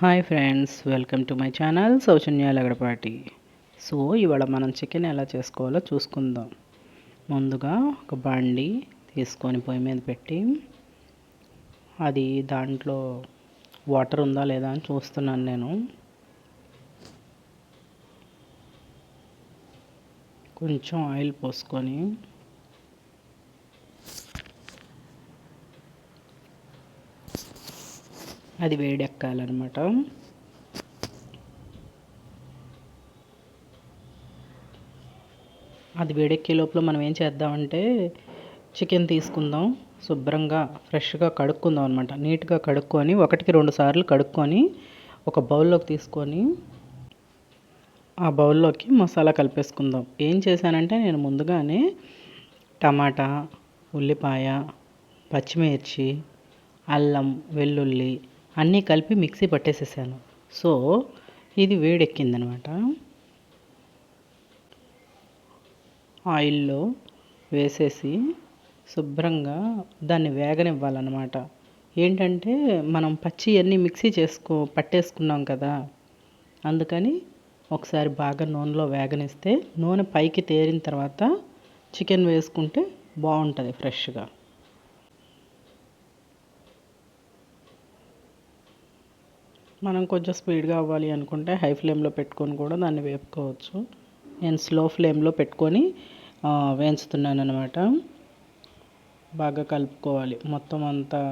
Hi friends welcome to my channel Sowjanya Lagadapati so ఇవాళ మనం chicken ఎలా చేసుకోవాలో చూసుకుందాం. ముందుగా ఒక బండి తీసుకొని పొయ్యి మీద పెట్టి అది దాంట్లో వాటర్ ఉందా లేదా అని చూస్తున్నాను నేను. కొంచెం ఆయిల్ పోసుకొని అది వేడెక్కాలన్నమాట. అది వేడెక్కే లోపల మనం ఏం చేద్దామంటే చికెన్ తీసుకుందాం శుభ్రంగా ఫ్రెష్గా కడుక్కుందాం అనమాట నీట్గా కడుక్కొని ఒకటికి రెండు సార్లు కడుక్కొని ఒక బౌల్లోకి తీసుకొని ఆ బౌల్లోకి మసాలా కలిపేసుకుందాం. ఏం చేశానంటే నేను ముందుగానే టమాటా ఉల్లిపాయ పచ్చిమిర్చి అల్లం వెల్లుల్లి అన్నీ కలిపి మిక్సీ పట్టేసేసాను. సో ఇది వేడెక్కిందనమాట. ఆయిల్లో వేసేసి శుభ్రంగా దాన్ని వేగనివ్వాలన్నమాట. ఏంటంటే మనం పచ్చి అన్నీ మిక్సీ చేసుకో పట్టేసుకున్నాం కదా. అందుకని ఒకసారి బాగా నూనెలో వేగనిస్తే నూనె పైకి తేరిన తర్వాత చికెన్ వేసుకుంటే బాగుంటుంది ఫ్రెష్గా. మనం కొంచెం స్పీడ్గా అవ్వాలి అనుకుంటే హై ఫ్లేమ్లో పెట్టుకొని కూడా దాన్ని వేపుకోవచ్చు. నేను స్లో ఫ్లేమ్లో పెట్టుకొని వేయించుతున్నాను అనమాట బాగా కలుపుకోవాలి. మొత్తం అంతా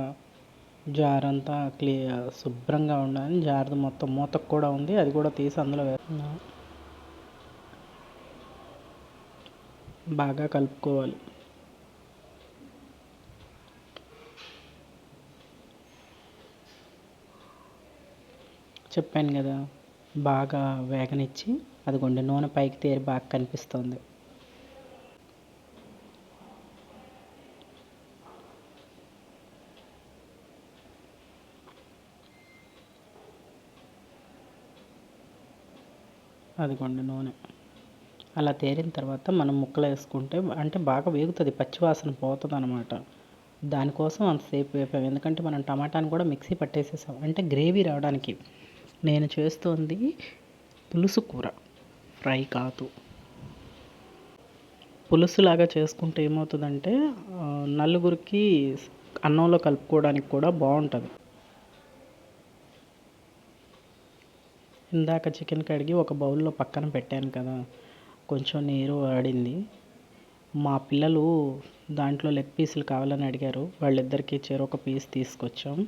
జార్ అంతా క్లియర్ శుభ్రంగా ఉండాలి. జార్ మొత్తం మూతకు కూడా ఉంది. అది కూడా తీసి అందులో వేస్తున్నాను. బాగా కలుపుకోవాలి. చెప్పాను కదా బాగా వేగనిచ్చి అదిగోండి నూనె పైకి తేరి బాగా కనిపిస్తుంది. అదిగోండి నూనె. అలా తేరిన తర్వాత మనం ముక్కలు వేసుకుంటే అంటే బాగా వేగుతుంది పచ్చివాసన పోతుంది అనమాట దానికోసం అంతసేపు వేపాం. ఎందుకంటే మనం టమాటాని కూడా మిక్సీ పట్టేసేసాం. అంటే గ్రేవీ రావడానికి. నేను చేస్తోంది పులుసు కూర ఫ్రై కాదు. పులుసులాగా చేసుకుంటే ఏమవుతుందంటే నలుగురికి అన్నంలో కలుపుకోవడానికి కూడా బాగుంటుంది. ఇందాక చికెన్ కడిగి ఒక బౌల్లో పక్కన పెట్టాను కదా కొంచెం నీరు ఆడింది. మా పిల్లలు దాంట్లో లెగ్ పీసులు కావాలని అడిగారు. వాళ్ళిద్దరికీ చెరొక పీస్ తీసుకొచ్చాం.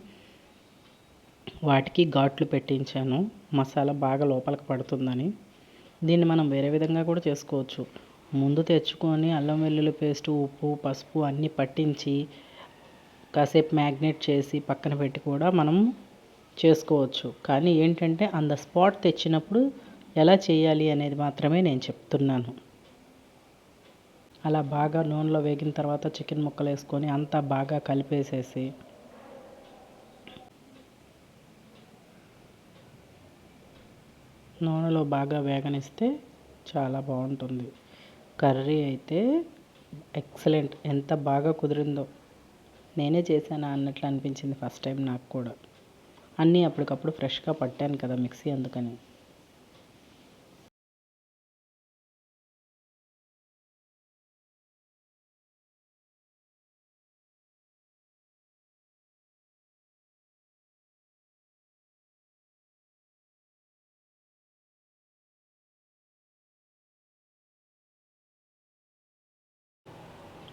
వాటికి ఘాట్లు పెట్టించాను. మసాలా బాగా లోపలికి పడుతుందని. దీన్ని మనం వేరే విధంగా కూడా చేసుకోవచ్చు. ముందు తెచ్చుకొని అల్లం వెల్లుల్లి పేస్ట్ ఉప్పు పసుపు అన్నీ పట్టించి కాసేపు మ్యాగ్నేట్ చేసి పక్కన పెట్టి కూడా మనం చేసుకోవచ్చు. కానీ ఏంటంటే అంద స్పాట్ తెచ్చినప్పుడు ఎలా చేయాలి అనేది మాత్రమే నేను చెప్తున్నాను. అలా బాగా నూనెలో వేగిన తర్వాత చికెన్ ముక్కలు వేసుకొని అంతా బాగా కలిపేసేసి నూనెలో బాగా వేగనిస్తే చాలా బాగుంటుంది. కర్రీ అయితే ఎక్సలెంట్. ఎంత బాగా కుదిరిందో. నేనే చేశానా అన్నట్లు అనిపించింది ఫస్ట్ టైం నాకు కూడా. అన్నీ అప్పటికప్పుడు ఫ్రెష్గా పట్టాను కదా మిక్సీ అందుకని.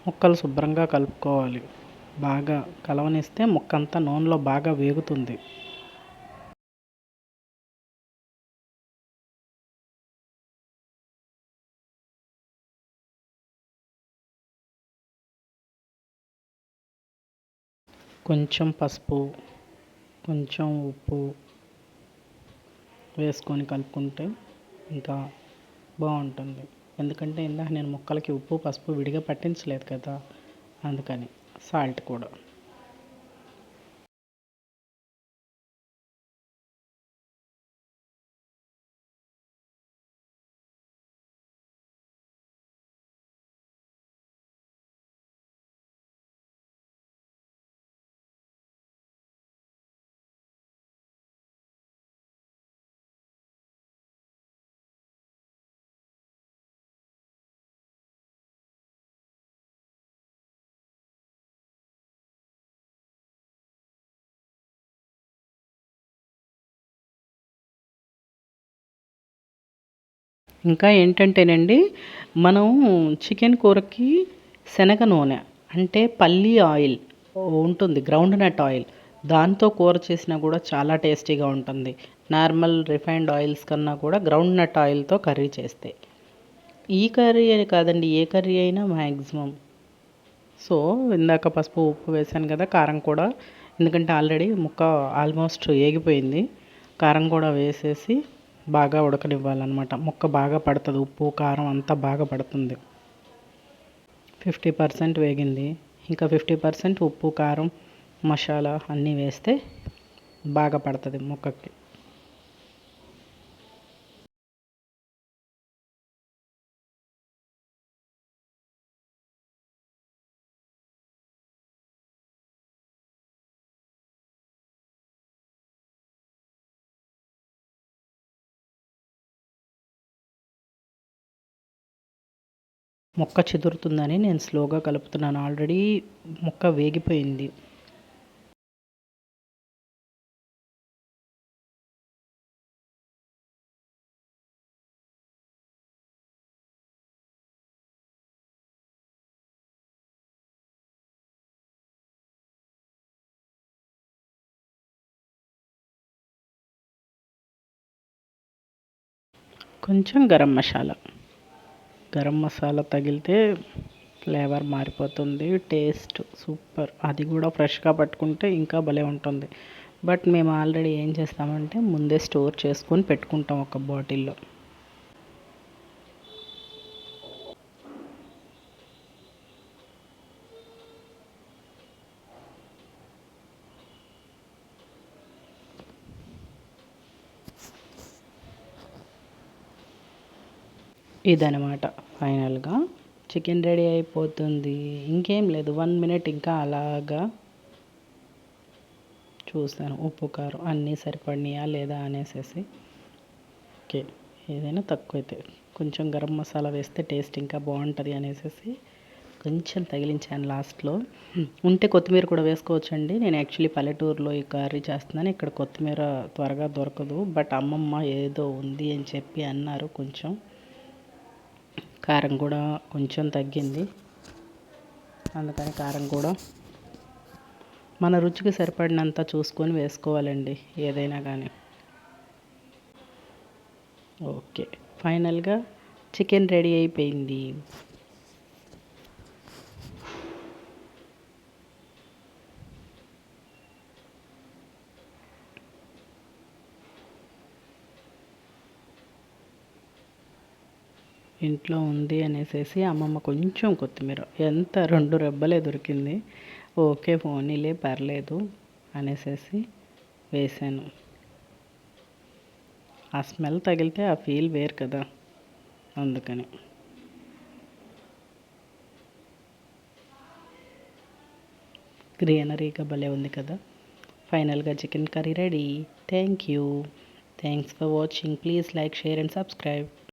ముక్కలు శుభ్రంగా కలుపుకోవాలి. బాగా కలవనిస్తే ముక్క అంతా నూనెలో బాగా వేగుతుంది. కొంచెం పసుపు కొంచెం ఉప్పు వేసుకొని కలుపుకుంటే ఇంకా బాగుంటుంది. ఎందుకంటే ఇందాక నేను ముక్కలకి ఉప్పు పసుపు విడిగా పట్టించలేదు కదా అందుకని సాల్ట్ కూడా. ఇంకా ఏంటంటేనండి మనం చికెన్ కూరకి శనగ నూనె అంటే పల్లి ఆయిల్ ఉంటుంది గ్రౌండ్ నట్ ఆయిల్. దాంతో కూర చేసినా కూడా చాలా టేస్టీగా ఉంటుంది. నార్మల్ రిఫైన్డ్ ఆయిల్స్ కన్నా కూడా గ్రౌండ్ నట్ ఆయిల్తో కర్రీ చేస్తే. ఈ కర్రీ అని కాదండి ఏ కర్రీ అయినా మ్యాక్సిమం సో ఇందాక పసుపు ఉప్పు వేసాను కదా కారం కూడా. ఎందుకంటే ఆల్రెడీ ముక్క ఆల్మోస్ట్ ఏగిపోయింది. కారం కూడా వేసేసి బాగా ఉడకనివ్వాలన్నమాట. ముక్క బాగా పడుతుంది ఉప్పు కారం అంతా బాగా పడుతుంది. ఫిఫ్టీ పర్సెంట్ వేగింది. ఇంకా ఫిఫ్టీ పర్సెంట్ ఉప్పు కారం మసాలా అన్నీ వేస్తే బాగా పడుతుంది ముక్కకి. మొక్క చెదురుతుందని నేను స్లోగా కలుపుతున్నాను. ఆల్రెడీ మొక్క వేగిపోయింది. కొంచెం గరం మసాలా. గరం మసాలా తగిలితే ఫ్లేవర్ మారిపోతుంది టేస్ట్ సూపర్. అది కూడా ఫ్రెష్గా పట్టుకుంటే ఇంకా భలే ఉంటుంది. బట్ మేము ఆల్రెడీ ఏం చేస్తామంటే ముందే స్టోర్ చేసుకొని పెట్టుకుంటాం ఒక బాటిల్లో. ఇదనమాట ఫైనల్గా. చికెన్ రెడీ అయిపోతుంది. ఇంకేం లేదు వన్ మినిట్ ఇంకా అలాగా చూస్తాను. ఉప్పు కారం అన్నీ సరిపడినాయా లేదా అనేసి ఓకే ఏదైనా తక్కువ అయితే కొంచెం గరం మసాలా వేస్తే టేస్ట్ ఇంకా బాగుంటుంది అనేసి కొంచెం తగిలించాను లాస్ట్లో. ఉంటే కొత్తిమీర కూడా వేసుకోవచ్చండి. నేను యాక్చువల్లీ పల్లెటూరులో ఈ కర్రీ చేస్తున్నాను. ఇక్కడ కొత్తిమీర త్వరగా దొరకదు. బట్ అమ్మమ్మ ఏదో ఉంది అని చెప్పి అన్నారు కొంచెం. కారం కూడా కొంచెం తగ్గింది. అందుకని కారం కూడా మన రుచికి సరిపడినంత చూసుకొని వేసుకోవాలండి ఏదైనా కానీ ఓకే. ఫైనల్గా చికెన్ రెడీ అయిపోయింది. ఇంట్లో ఉంది అనేసి అమ్మమ్మ కొంచెం కొత్తిమీర. ఎంత రెండు రెబ్బలే దొరికింది. ఓకే పోనీలే పర్లేదు అనేసి వేసాను. ఆ స్మెల్ తగిలితే ఆ ఫీల్ వేరు కదా అందుకని. గ్రీనరీగా భలే ఉంది కదా. ఫైనల్గా chicken curry ready. Thank you. Thanks for watching. Please like share and subscribe.